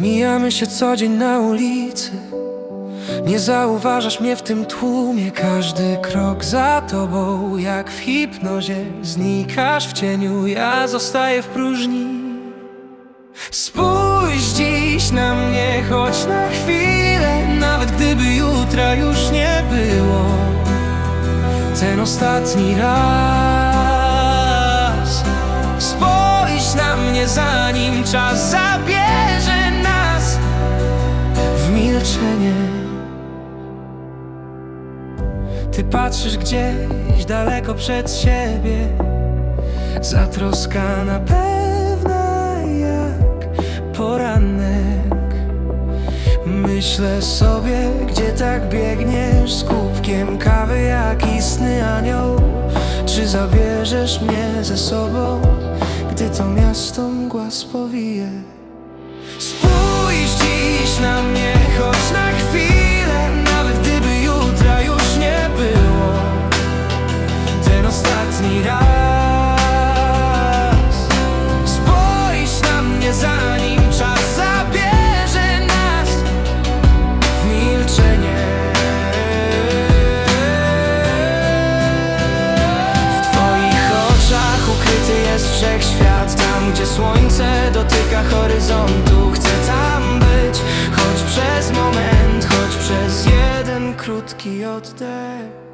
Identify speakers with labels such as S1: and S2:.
S1: Mijamy się co dzień na ulicy. Nie zauważasz mnie w tym tłumie. Każdy krok za tobą Jak w hipnozie Znikasz w cieniu. Ja zostaję w próżni. Spójrz dziś na mnie Choć na chwilę. Nawet gdyby jutra już nie było. Ten ostatni raz Ty patrzysz gdzieś daleko przed siebie Zatroskana pewna jak poranek. Myślę sobie, gdzie tak biegniesz z kubkiem kawy jak istny anioł? Czy zabierzesz mnie ze sobą, gdy to miasto mgła spowije? Spójrz wszechświat Tam gdzie słońce dotyka horyzontu. Chcę tam być, choć przez moment Choć przez jeden krótki oddech